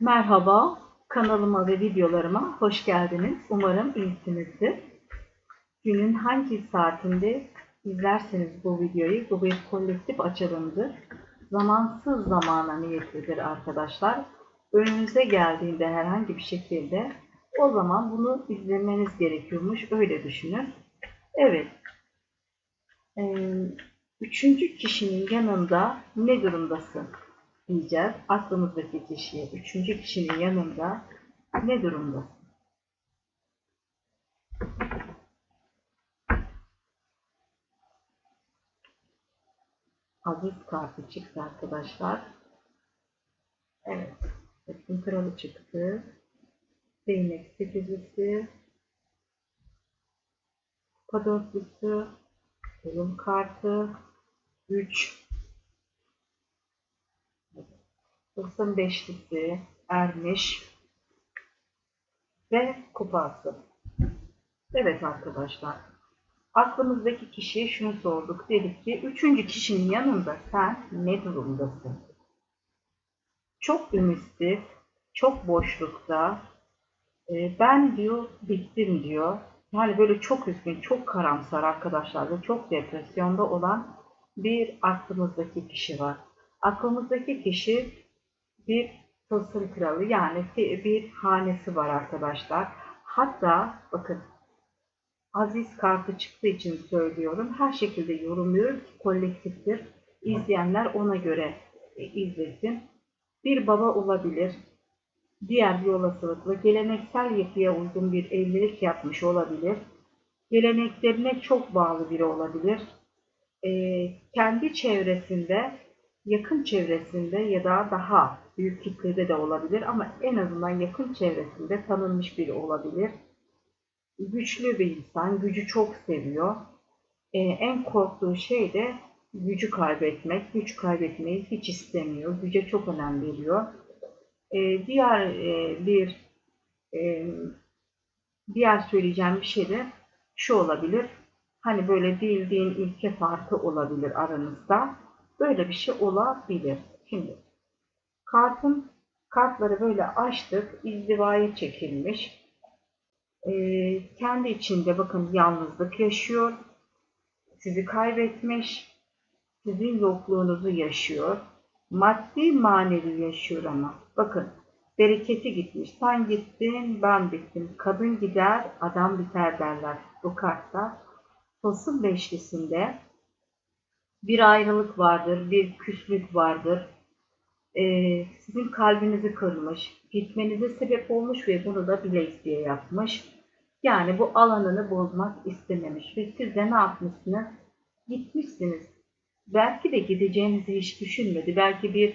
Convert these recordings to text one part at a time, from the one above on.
Merhaba, kanalıma ve videolarıma hoş geldiniz. Umarım iyisinizdir. Günün hangi saatinde izlerseniz bu videoyu, bu bir kolektif açılımdır. Zamansız zamana niyetlidir arkadaşlar. Önünüze geldiğinde herhangi bir şekilde o zaman bunu izlemeniz gerekiyormuş. Öyle düşünün. Evet. Ee, üçüncü kişinin yanında ne durumdasın? diyeceğiz. Aklımızdaki kişi üçüncü kişinin yanında ne durumda? Aziz kartı çıktı arkadaşlar. Evet. Hepsinin kralı çıktı. Değnek sekizlisi. Kupa dörtlüsü. Ölüm kartı. 3 Isın beşlisi, ermiş ve kupası. Evet arkadaşlar. Aklımızdaki kişiye şunu sorduk. Dedik ki üçüncü kişinin yanında sen ne durumdasın? Çok ümitsiz, çok boşlukta. E, ben diyor bittim diyor. Yani böyle çok üzgün, çok karamsar arkadaşlar ve çok depresyonda olan bir aklımızdaki kişi var. Aklımızdaki kişi bir tılsım kralı yani bir hanesi var arkadaşlar. Hatta bakın aziz kartı çıktığı için söylüyorum. Her şekilde yorumluyorum ki kolektiftir. İzleyenler ona göre e, izlesin. Bir baba olabilir. Diğer bir olasılıkla geleneksel yapıya uygun bir evlilik yapmış olabilir. Geleneklerine çok bağlı biri olabilir. Ee, kendi çevresinde, yakın çevresinde ya da daha büyük kitlede de olabilir ama en azından yakın çevresinde tanınmış biri olabilir. Güçlü bir insan, gücü çok seviyor. Ee, en korktuğu şey de gücü kaybetmek. Güç kaybetmeyi hiç istemiyor. Güce çok önem veriyor. Ee, diğer e, bir e, diğer söyleyeceğim bir şey de şu olabilir. Hani böyle bildiğin ilke farkı olabilir aranızda. Böyle bir şey olabilir. Şimdi Kartın kartları böyle açtık. İzdivaya çekilmiş. Ee, kendi içinde bakın yalnızlık yaşıyor. Sizi kaybetmiş. Sizin yokluğunuzu yaşıyor. Maddi manevi yaşıyor ama. Bakın bereketi gitmiş. Sen gittin, ben bittim. Kadın gider, adam biter derler bu kartta. Tılsım beşlisinde bir ayrılık vardır, bir küslük vardır, e, sizin kalbinizi kırmış, gitmenize sebep olmuş ve bunu da bile isteye yapmış. Yani bu alanını bozmak istememiş ve siz de ne yapmışsınız? Gitmişsiniz. Belki de gideceğinizi hiç düşünmedi. Belki bir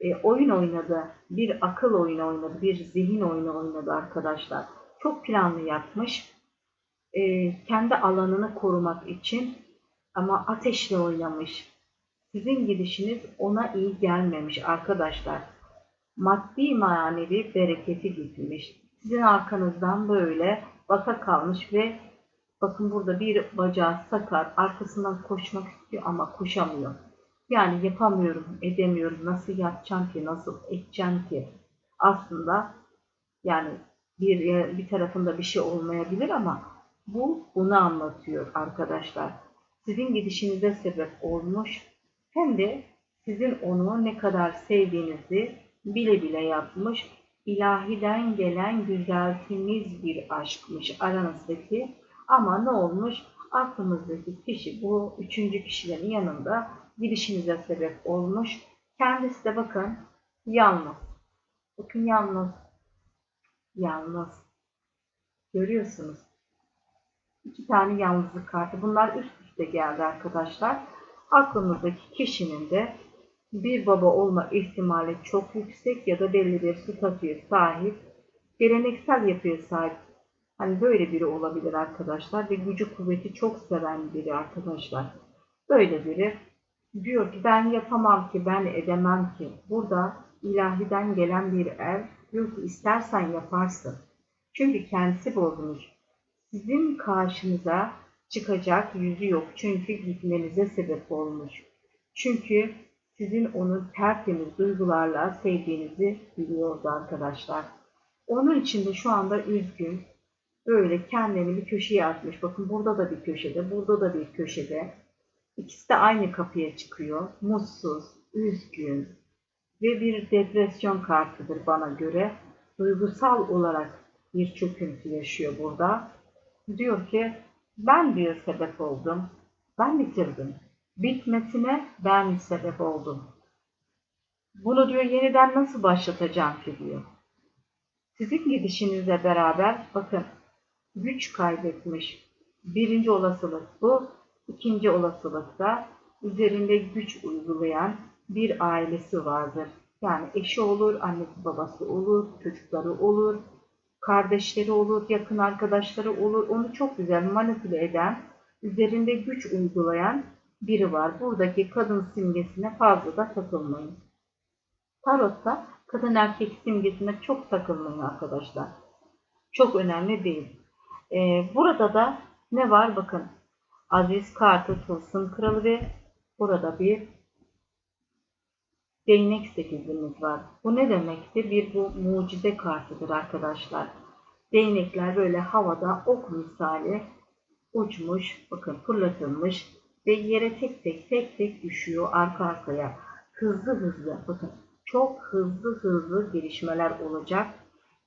e, oyun oynadı, bir akıl oyunu oynadı, bir zihin oyunu oynadı arkadaşlar. Çok planlı yapmış. E, kendi alanını korumak için ama ateşle oynamış sizin gidişiniz ona iyi gelmemiş arkadaşlar. Maddi manevi bereketi gitmiş. Sizin arkanızdan böyle baka kalmış ve bakın burada bir bacağı sakat arkasından koşmak istiyor ama koşamıyor. Yani yapamıyorum, edemiyorum, nasıl yapacağım ki, nasıl edeceğim ki. Aslında yani bir, bir tarafında bir şey olmayabilir ama bu bunu anlatıyor arkadaşlar. Sizin gidişinize sebep olmuş hem de sizin onu ne kadar sevdiğinizi bile bile yapmış, ilahiden gelen güzel temiz bir aşkmış aranızdaki. Ama ne olmuş? Aklımızdaki kişi bu üçüncü kişilerin yanında gidişinize sebep olmuş. Kendisi de bakın yalnız. Bakın yalnız. Yalnız. Görüyorsunuz. İki tane yalnızlık kartı. Bunlar üst üste geldi arkadaşlar aklımızdaki kişinin de bir baba olma ihtimali çok yüksek ya da belli bir statüye sahip, geleneksel yapıya sahip. Hani böyle biri olabilir arkadaşlar ve gücü kuvveti çok seven biri arkadaşlar. Böyle biri diyor ki ben yapamam ki, ben edemem ki. Burada ilahiden gelen bir er diyor ki istersen yaparsın. Çünkü kendisi bozmuş. Sizin karşınıza çıkacak yüzü yok. Çünkü gitmenize sebep olmuş. Çünkü sizin onu tertemiz duygularla sevdiğinizi biliyordu arkadaşlar. Onun için de şu anda üzgün, böyle kendini bir köşeye atmış. Bakın burada da bir köşede, burada da bir köşede. İkisi de aynı kapıya çıkıyor. Mutsuz, üzgün ve bir depresyon kartıdır bana göre. Duygusal olarak bir çöküntü yaşıyor burada. Diyor ki ben bir sebep oldum. Ben bitirdim. Bitmesine ben sebep oldum. Bunu diyor yeniden nasıl başlatacağım ki diyor. Sizin gidişinizle beraber bakın güç kaybetmiş. Birinci olasılık bu. İkinci olasılık da üzerinde güç uygulayan bir ailesi vardır. Yani eşi olur, annesi babası olur, çocukları olur, kardeşleri olur, yakın arkadaşları olur. Onu çok güzel manipüle eden, üzerinde güç uygulayan biri var. Buradaki kadın simgesine fazla da takılmayın. Tarotta kadın erkek simgesine çok takılmayın arkadaşlar. Çok önemli değil. Ee, burada da ne var bakın. Aziz kartı tılsım kralı ve burada bir değnek sekizimiz var. Bu ne demektir? Bir bu mucize kartıdır arkadaşlar. Değnekler böyle havada ok misali uçmuş, bakın fırlatılmış ve yere tek tek tek tek düşüyor arka arkaya. Hızlı hızlı, bakın çok hızlı hızlı gelişmeler olacak.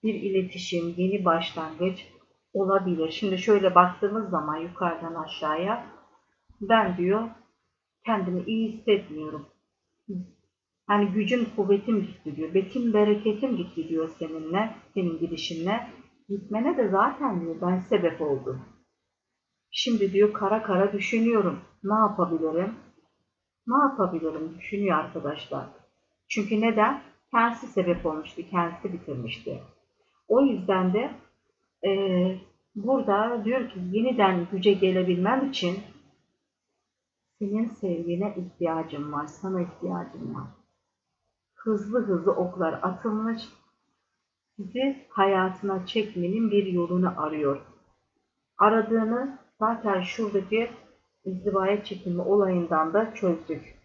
Bir iletişim, yeni başlangıç olabilir. Şimdi şöyle baktığımız zaman yukarıdan aşağıya ben diyor kendimi iyi hissetmiyorum. Hani gücüm, kuvvetim gitti diyor. Betim, bereketim gitti diyor seninle, senin gidişinle. Gitmene de zaten diyor ben sebep oldum. Şimdi diyor kara kara düşünüyorum. Ne yapabilirim? Ne yapabilirim düşünüyor arkadaşlar. Çünkü neden? Kendisi sebep olmuştu, kendisi bitirmişti. O yüzden de e, burada diyor ki yeniden güce gelebilmem için senin sevgine ihtiyacım var, sana ihtiyacım var. Hızlı hızlı oklar atılmış, sizi hayatına çekmenin bir yolunu arıyor. Aradığını zaten şuradaki izdivaya çekilme olayından da çözdük.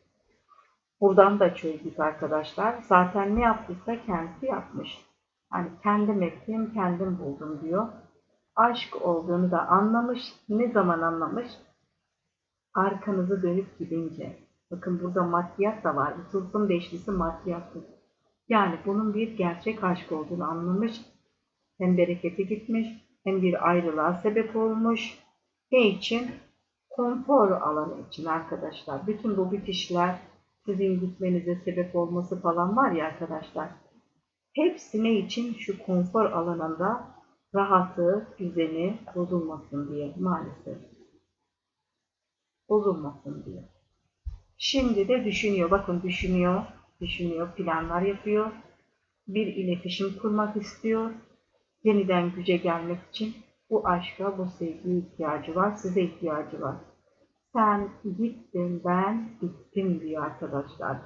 Buradan da çözdük arkadaşlar. Zaten ne yaptıysa kendisi yapmış. Hani kendim ettim, kendim buldum diyor. Aşk olduğunu da anlamış. Ne zaman anlamış? Arkanızı dönüp gidince. Bakın burada maddiyat da var. Bu tılsım beşlisi maddiyattır. Yani bunun bir gerçek aşk olduğunu anlamış. Hem bereketi gitmiş, hem bir ayrılığa sebep olmuş. Ne için? Konfor alanı için arkadaşlar. Bütün bu bitişler, sizin gitmenize sebep olması falan var ya arkadaşlar. Hepsi ne için? Şu konfor alanında rahatı, düzeni bozulmasın diye maalesef. Bozulmasın diye. Şimdi de düşünüyor. Bakın düşünüyor, düşünüyor, planlar yapıyor. Bir iletişim kurmak istiyor. Yeniden güce gelmek için bu aşka, bu sevgiye ihtiyacı var. Size ihtiyacı var. Sen gittin, ben gittim diyor arkadaşlar.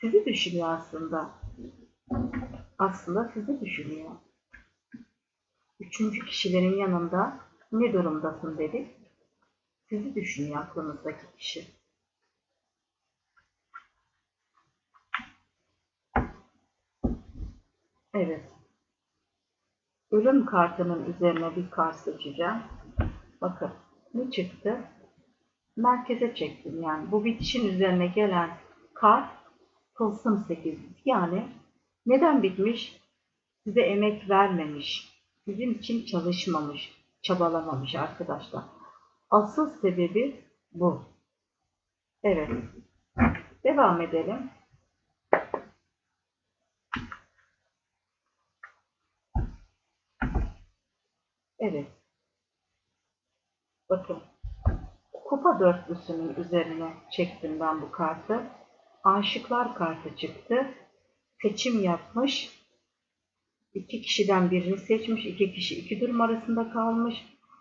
Sizi düşünüyor aslında. Aslında sizi düşünüyor. Üçüncü kişilerin yanında ne durumdasın dedik. Sizi düşünüyor aklınızdaki kişi. Evet. Ölüm kartının üzerine bir kart seçeceğim. Bakın ne çıktı? Merkeze çektim yani. Bu bitişin üzerine gelen kart tılsım 8. Yani neden bitmiş? Size emek vermemiş. Sizin için çalışmamış, çabalamamış arkadaşlar. Asıl sebebi bu. Evet. Devam edelim. Evet. Bakın. Kupa dörtlüsünün üzerine çektim ben bu kartı. Aşıklar kartı çıktı. Seçim yapmış. İki kişiden birini seçmiş. iki kişi iki durum arasında kalmış.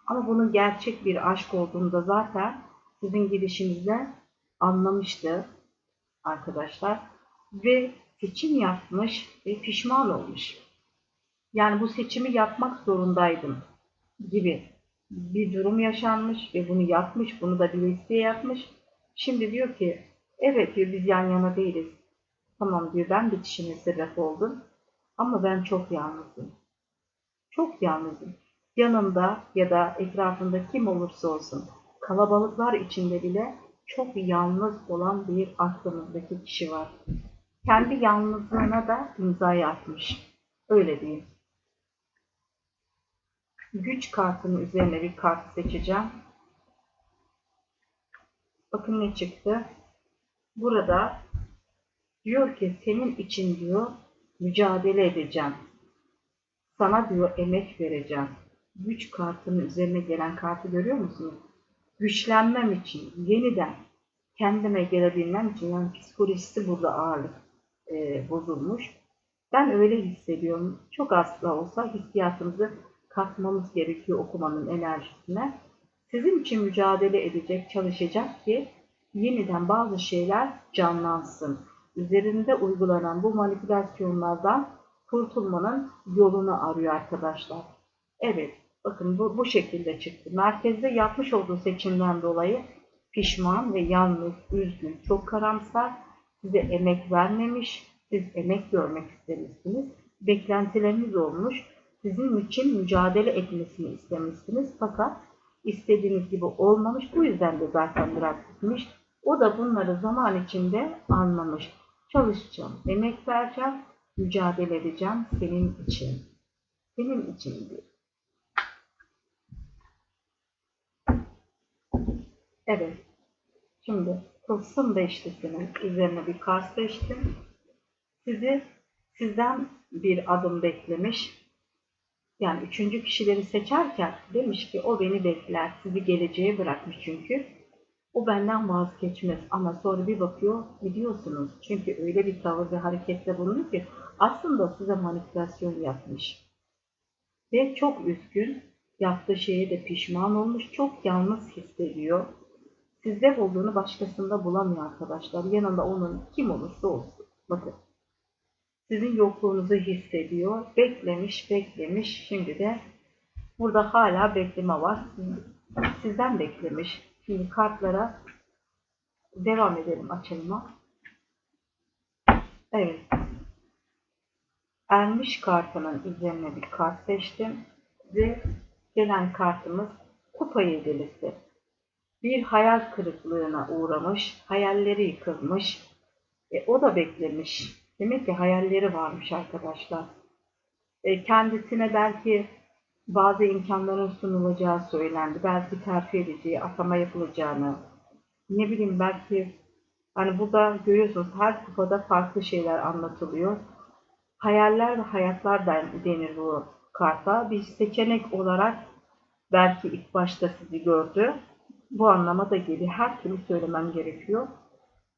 Ama bunun gerçek bir aşk olduğunu da zaten sizin gidişinizde anlamıştı arkadaşlar. Ve seçim yapmış ve pişman olmuş. Yani bu seçimi yapmak zorundaydım gibi bir durum yaşanmış ve bunu yapmış, bunu da isteye yapmış. Şimdi diyor ki, evet diyor biz yan yana değiliz. Tamam diyor ben bitişime sebep oldum. Ama ben çok yalnızım. Çok yalnızım. Yanımda ya da etrafında kim olursa olsun kalabalıklar içinde bile çok yalnız olan bir aklımızdaki kişi var. Kendi yalnızlığına da imzayı atmış. Öyle diyeyim. Güç kartının üzerine bir kart seçeceğim. Bakın ne çıktı. Burada diyor ki senin için diyor mücadele edeceğim. Sana diyor emek vereceğim. Güç kartının üzerine gelen kartı görüyor musunuz? Güçlenmem için yeniden kendime gelebilmem için yani psikolojisi burada ağırlık e, bozulmuş. Ben öyle hissediyorum. Çok az da olsa hissiyatımızı katmamız gerekiyor okumanın enerjisine. Sizin için mücadele edecek, çalışacak ki yeniden bazı şeyler canlansın. Üzerinde uygulanan bu manipülasyonlardan kurtulmanın yolunu arıyor arkadaşlar. Evet, bakın bu, bu şekilde çıktı. Merkezde yapmış olduğu seçimden dolayı pişman ve yalnız, üzgün, çok karamsar, size emek vermemiş, siz emek görmek istemişsiniz, beklentileriniz olmuş, sizin için mücadele etmesini istemişsiniz fakat istediğiniz gibi olmamış, bu yüzden de zaten bırakmış. O da bunları zaman içinde anlamış. Çalışacağım, emek vereceğim, mücadele edeceğim senin için. Senin için diyor. Evet. Şimdi tılsım beşlisinin üzerine bir kart seçtim. Sizi sizden bir adım beklemiş. Yani üçüncü kişileri seçerken demiş ki o beni bekler. Sizi geleceğe bırakmış çünkü. O benden vazgeçmez ama sonra bir bakıyor gidiyorsunuz. Çünkü öyle bir tavır ve hareketle bulunuyor ki aslında size manipülasyon yapmış. Ve çok üzgün, yaptığı şeye de pişman olmuş, çok yalnız hissediyor. Sizde olduğunu başkasında bulamıyor arkadaşlar. Yanında onun kim olursa olsun. Bakın. Sizin yokluğunuzu hissediyor. Beklemiş, beklemiş. Şimdi de burada hala bekleme var. Sizden beklemiş. Şimdi kartlara devam edelim açılıma. Evet. Ermiş kartının üzerine bir kart seçtim. Ve gelen kartımız kupa yedilisi. Bir hayal kırıklığına uğramış, hayalleri yıkılmış. E, o da beklemiş. Demek ki hayalleri varmış arkadaşlar. E, kendisine belki bazı imkanların sunulacağı söylendi. Belki terfi edeceği, atama yapılacağını. Ne bileyim belki hani burada görüyorsunuz her kupada farklı şeyler anlatılıyor. Hayaller ve hayatlar denir bu karta. Bir seçenek olarak belki ilk başta sizi gördü. Bu anlama da geliyor. Her türlü söylemem gerekiyor.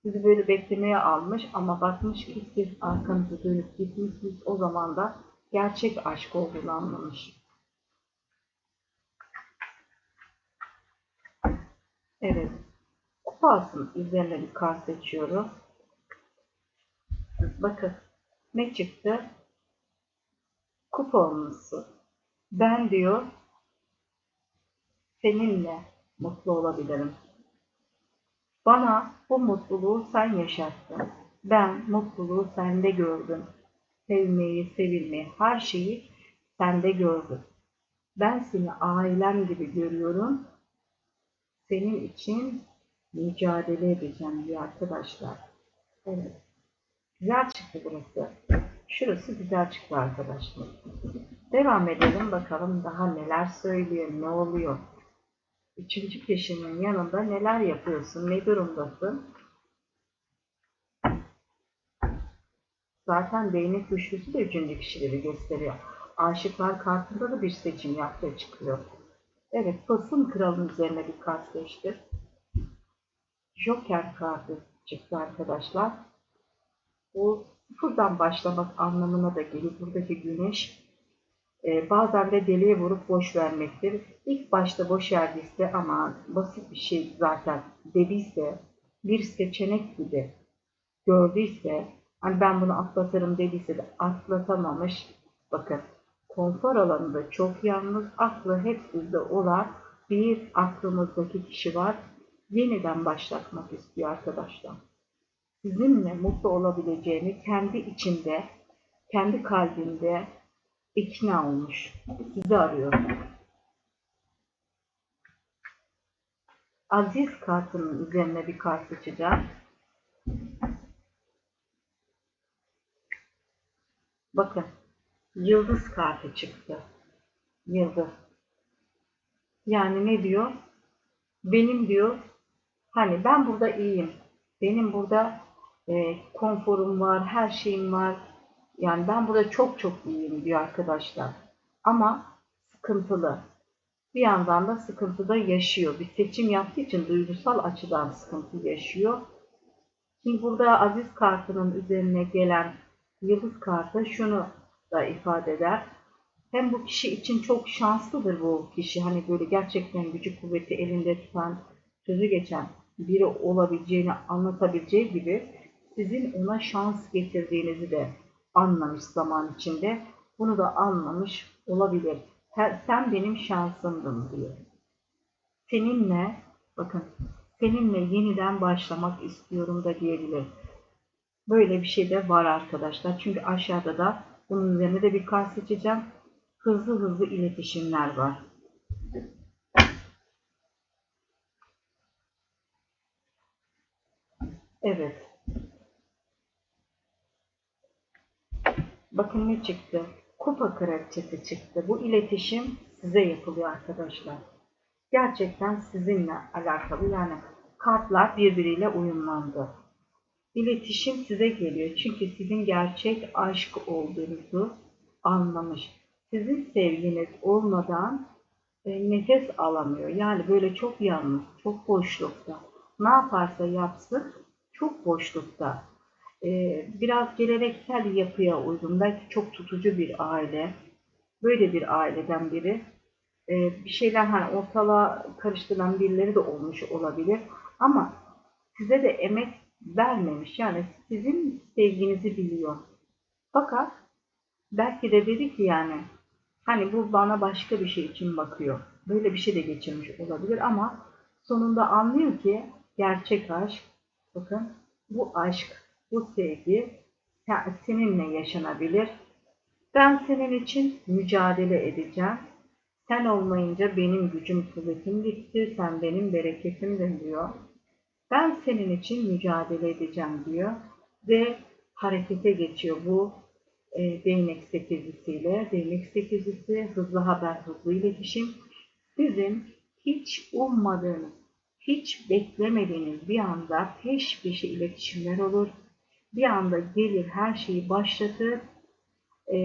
Sizi böyle beklemeye almış ama bakmış ki siz arkanızı dönüp gitmişsiniz. O zaman da gerçek aşk olduğunu anlamış. Evet. Kupasın üzerine bir kart seçiyorum. Bakın ne çıktı? Kupa olması. Ben diyor seninle mutlu olabilirim. Bana bu mutluluğu sen yaşattın. Ben mutluluğu sende gördüm. Sevmeyi, sevilmeyi, her şeyi sende gördüm. Ben seni ailem gibi görüyorum. Senin için mücadele edeceğim diye arkadaşlar. Evet. Güzel çıktı burası. Şurası güzel çıktı arkadaşlar. Devam edelim bakalım daha neler söylüyor, ne oluyor. Üçüncü kişinin yanında neler yapıyorsun, ne durumdasın? Zaten değnek güçlüsü de üçüncü kişileri gösteriyor. Aşıklar kartında da bir seçim yaptığı çıkıyor. Evet, Fasın Kral'ın üzerine bir kart seçti. Joker kartı çıktı arkadaşlar. Bu sıfırdan başlamak anlamına da geliyor. Buradaki güneş e, bazen de deliye vurup boş vermektir. İlk başta boş verdiyse ama basit bir şey zaten dediyse bir seçenek gibi gördüyse hani ben bunu atlatırım dediyse de atlatamamış. Bakın konfor alanında çok yalnız, aklı hep sizde olan bir aklımızdaki kişi var. Yeniden başlatmak istiyor arkadaşlar. sizinle mutlu olabileceğini kendi içinde, kendi kalbinde ikna olmuş. Sizi arıyor. Aziz kartının üzerine bir kart seçeceğim. Bakın, yıldız kartı çıktı. Yıldız. Yani ne diyor? Benim diyor, hani ben burada iyiyim. Benim burada e, konforum var, her şeyim var. Yani ben burada çok çok iyiyim diyor arkadaşlar. Ama sıkıntılı. Bir yandan da sıkıntıda yaşıyor. Bir seçim yaptığı için duygusal açıdan sıkıntı yaşıyor. Şimdi burada aziz kartının üzerine gelen yıldız kartı şunu da ifade eder. Hem bu kişi için çok şanslıdır bu kişi. Hani böyle gerçekten gücü kuvveti elinde tutan, sözü geçen biri olabileceğini anlatabileceği gibi sizin ona şans getirdiğinizi de anlamış zaman içinde. Bunu da anlamış olabilir. Sen benim şansımdın diyor. Seninle, bakın, seninle yeniden başlamak istiyorum da diyebilir. Böyle bir şey de var arkadaşlar. Çünkü aşağıda da bunun üzerine de bir kart seçeceğim. Hızlı hızlı iletişimler var. Evet. Bakın ne çıktı? Kupa kraliçesi çıktı. Bu iletişim size yapılıyor arkadaşlar. Gerçekten sizinle alakalı yani kartlar birbiriyle uyumlandı. İletişim size geliyor. Çünkü sizin gerçek aşk olduğunuzu anlamış. Sizin sevginiz olmadan e, nefes alamıyor. Yani böyle çok yalnız, çok boşlukta. Ne yaparsa yapsın çok boşlukta. Ee, biraz geleneksel yapıya uygun, belki çok tutucu bir aile, böyle bir aileden biri. Ee, bir şeyler hani ortalığa karıştıran birileri de olmuş olabilir. Ama size de emek vermemiş. Yani sizin sevginizi biliyor. Fakat belki de dedi ki yani hani bu bana başka bir şey için bakıyor. Böyle bir şey de geçirmiş olabilir ama sonunda anlıyor ki gerçek aşk bakın bu aşk bu sevgi seninle yaşanabilir. Ben senin için mücadele edeceğim. Sen olmayınca benim gücüm kuvvetim bitti, sen benim bereketimdin diyor. Ben senin için mücadele edeceğim diyor ve harekete geçiyor bu e, değnek sekizlisiyle. Değnek sekizlisi hızlı haber, hızlı iletişim. Sizin hiç ummadığınız, hiç beklemediğiniz bir anda peş peşe iletişimler olur bir anda gelir her şeyi başlatır, e,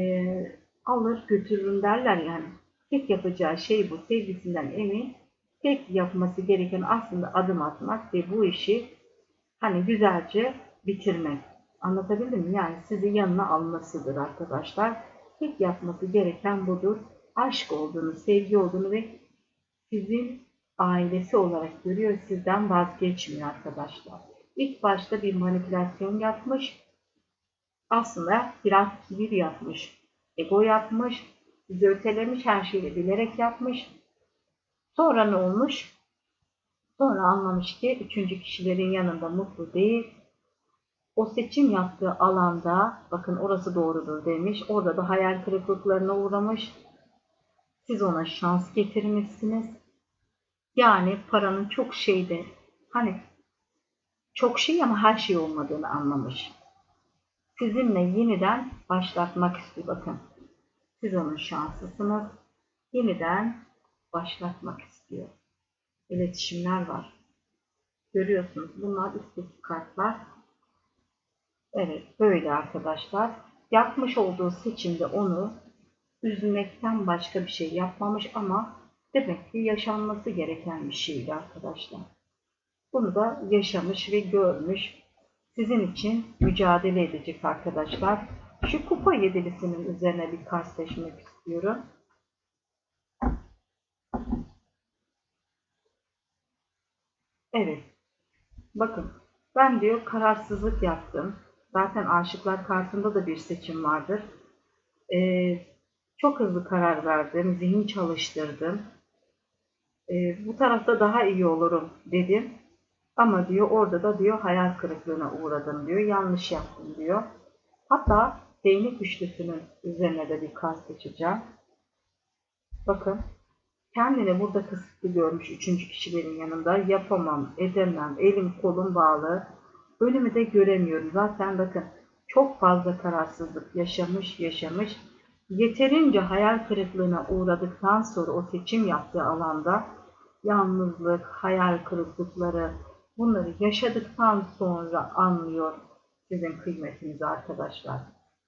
alır götürürüm derler yani. Tek yapacağı şey bu. Sevgisinden emin. Tek yapması gereken aslında adım atmak ve bu işi hani güzelce bitirmek. Anlatabildim mi? Yani sizi yanına almasıdır arkadaşlar. Tek yapması gereken budur. Aşk olduğunu, sevgi olduğunu ve sizin ailesi olarak görüyor. Sizden vazgeçmiyor arkadaşlar. İlk başta bir manipülasyon yapmış. Aslında biraz kibir yapmış. Ego yapmış. Bizi ötelemiş. Her şeyi bilerek yapmış. Sonra ne olmuş? Sonra anlamış ki üçüncü kişilerin yanında mutlu değil. O seçim yaptığı alanda bakın orası doğrudur demiş. Orada da hayal kırıklıklarına uğramış. Siz ona şans getirmişsiniz. Yani paranın çok şeyde hani çok şey ama her şey olmadığını anlamış. Sizinle yeniden başlatmak istiyor bakın. Siz onun şanslısınız. Yeniden başlatmak istiyor. İletişimler var. Görüyorsunuz bunlar üstteki kartlar. Evet böyle arkadaşlar. Yapmış olduğu seçimde onu üzülmekten başka bir şey yapmamış ama demek ki yaşanması gereken bir şeydi arkadaşlar. Bunu da yaşamış ve görmüş. Sizin için mücadele edecek arkadaşlar. Şu kupa yedilisinin üzerine bir seçmek istiyorum. Evet. Bakın. Ben diyor kararsızlık yaptım. Zaten aşıklar kartında da bir seçim vardır. Ee, çok hızlı karar verdim. Zihin çalıştırdım. Ee, bu tarafta daha iyi olurum dedim. Ama diyor orada da diyor hayal kırıklığına uğradım diyor. Yanlış yaptım diyor. Hatta değnek üçlüsünün üzerine de bir kart seçeceğim. Bakın kendini burada kısıtlı görmüş üçüncü kişilerin yanında yapamam, edemem, elim kolum bağlı, ölümü de göremiyorum. Zaten bakın çok fazla kararsızlık yaşamış, yaşamış. Yeterince hayal kırıklığına uğradıktan sonra o seçim yaptığı alanda yalnızlık, hayal kırıklıkları bunları yaşadıktan sonra anlıyor sizin kıymetinizi arkadaşlar.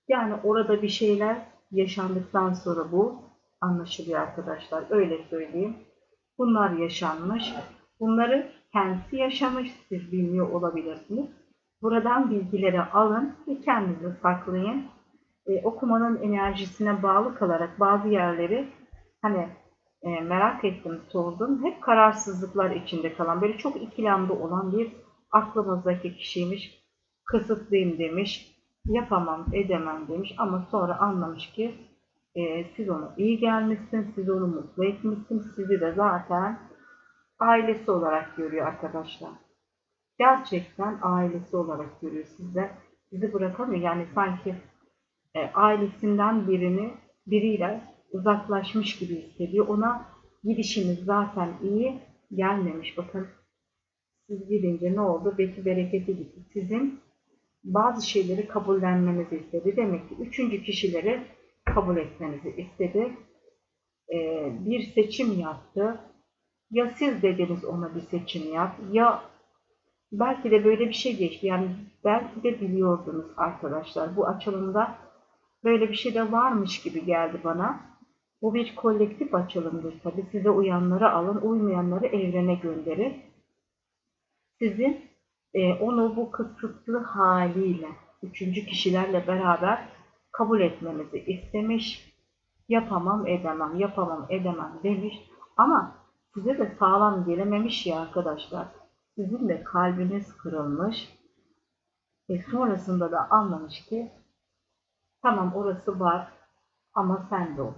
Yani orada bir şeyler yaşandıktan sonra bu anlaşılıyor arkadaşlar. Öyle söyleyeyim. Bunlar yaşanmış. Bunları kendisi yaşamış. Siz bilmiyor olabilirsiniz. Buradan bilgileri alın ve kendinizi saklayın. E, okumanın enerjisine bağlı kalarak bazı yerleri hani e, merak ettim, sordum. Hep kararsızlıklar içinde kalan, böyle çok ikilemde olan bir aklımızdaki kişiymiş. Kısıtlıyım demiş, yapamam, edemem demiş ama sonra anlamış ki e, siz ona iyi gelmişsiniz, siz onu mutlu etmişsiniz, sizi de zaten ailesi olarak görüyor arkadaşlar. Gerçekten ailesi olarak görüyor sizde. Sizi bırakamıyor. Yani sanki e, ailesinden birini biriyle uzaklaşmış gibi hissediyor. Ona gidişiniz zaten iyi gelmemiş. Bakın siz gidince ne oldu? Beti bereketi gitti. Sizin bazı şeyleri kabullenmenizi istedi. Demek ki üçüncü kişileri kabul etmenizi istedi. Ee, bir seçim yaptı. Ya siz dediniz ona bir seçim yap ya belki de böyle bir şey geçti. Yani belki de biliyordunuz arkadaşlar. Bu açılımda böyle bir şey de varmış gibi geldi bana. Bu bir kolektif açılımdır tabi. Size uyanları alın, uymayanları evrene gönderir. Sizin e, onu bu kısıtlı haliyle, üçüncü kişilerle beraber kabul etmenizi istemiş. Yapamam, edemem, yapamam, edemem demiş. Ama size de sağlam gelememiş ya arkadaşlar. Sizin de kalbiniz kırılmış. E sonrasında da anlamış ki tamam orası var ama sen de ol.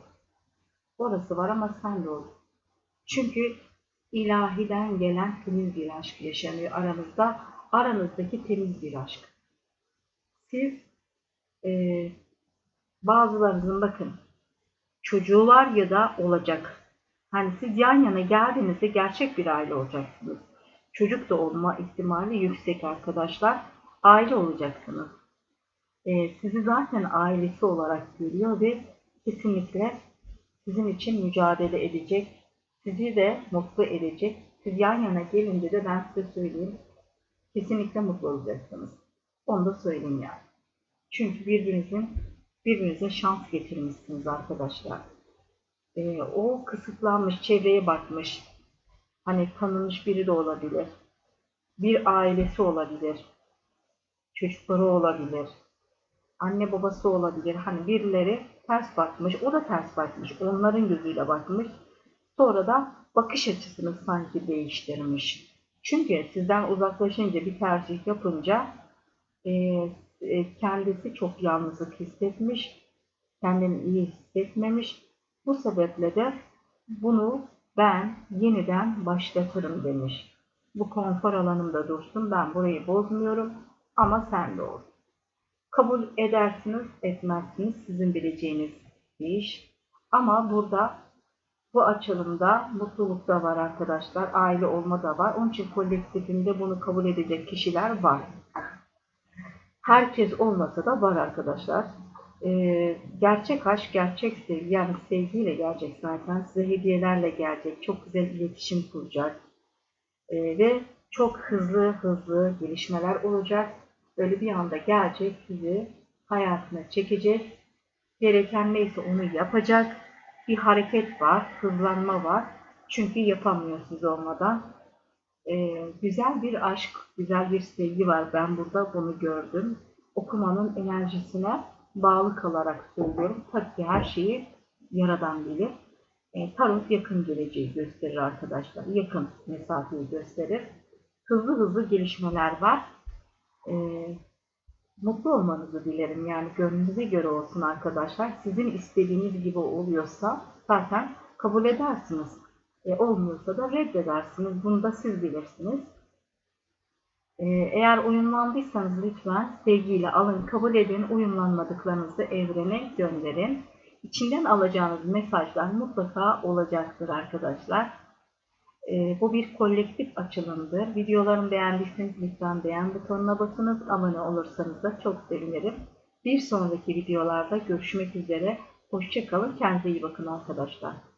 Orası var ama sen de ol. Çünkü ilahiden gelen temiz bir aşk yaşanıyor aranızda. Aranızdaki temiz bir aşk. Siz e, bazılarınızın bakın çocuğu var ya da olacak. Hani siz yan yana geldiğinizde gerçek bir aile olacaksınız. Çocuk da olma ihtimali yüksek arkadaşlar. Aile olacaksınız. E, sizi zaten ailesi olarak görüyor ve kesinlikle sizin için mücadele edecek, sizi de mutlu edecek. Siz yan yana gelince de ben size söyleyeyim, kesinlikle mutlu olacaksınız. Onu da söyleyeyim yani. Çünkü birbirinizin birbirinize şans getirmişsiniz arkadaşlar. Ee, o kısıtlanmış, çevreye bakmış. Hani tanınmış biri de olabilir. Bir ailesi olabilir. Çocukları olabilir. Anne babası olabilir. Hani birileri ters bakmış, o da ters bakmış, onların gözüyle bakmış. Sonra da bakış açısını sanki değiştirmiş. Çünkü sizden uzaklaşınca bir tercih yapınca e, e, kendisi çok yalnızlık hissetmiş, kendini iyi hissetmemiş. Bu sebeple de bunu ben yeniden başlatırım demiş. Bu konfor alanımda dursun, ben burayı bozmuyorum ama sen de ol. Kabul edersiniz, etmezsiniz. Sizin bileceğiniz bir iş. Ama burada bu açılımda mutluluk da var arkadaşlar. Aile olma da var. Onun için kolektifinde bunu kabul edecek kişiler var. Herkes olmasa da var arkadaşlar. Ee, gerçek aşk, gerçek sevgi yani sevgiyle gelecek zaten. Size hediyelerle gelecek. Çok güzel iletişim kuracak. Ee, ve çok hızlı hızlı gelişmeler olacak böyle bir anda gelecek sizi hayatına çekecek. Gereken neyse onu yapacak. Bir hareket var, hızlanma var. Çünkü yapamıyor siz olmadan. Ee, güzel bir aşk, güzel bir sevgi var. Ben burada bunu gördüm. Okumanın enerjisine bağlı kalarak söylüyorum. Tabii ki her şeyi yaradan bilir. E, tarot yakın geleceği gösterir arkadaşlar. Yakın mesafeyi gösterir. Hızlı hızlı gelişmeler var e, mutlu olmanızı dilerim. Yani gönlünüze göre olsun arkadaşlar. Sizin istediğiniz gibi oluyorsa zaten kabul edersiniz. E, olmuyorsa da reddedersiniz. Bunu da siz bilirsiniz. Ee, Eğer uyumlandıysanız lütfen sevgiyle alın, kabul edin. Uyumlanmadıklarınızı evrene gönderin. İçinden alacağınız mesajlar mutlaka olacaktır arkadaşlar. Ee, bu bir kolektif açılımdır. Videolarımı beğendiyseniz lütfen beğen butonuna basınız. Abone olursanız da çok sevinirim. Bir sonraki videolarda görüşmek üzere. Hoşçakalın. Kendinize iyi bakın arkadaşlar.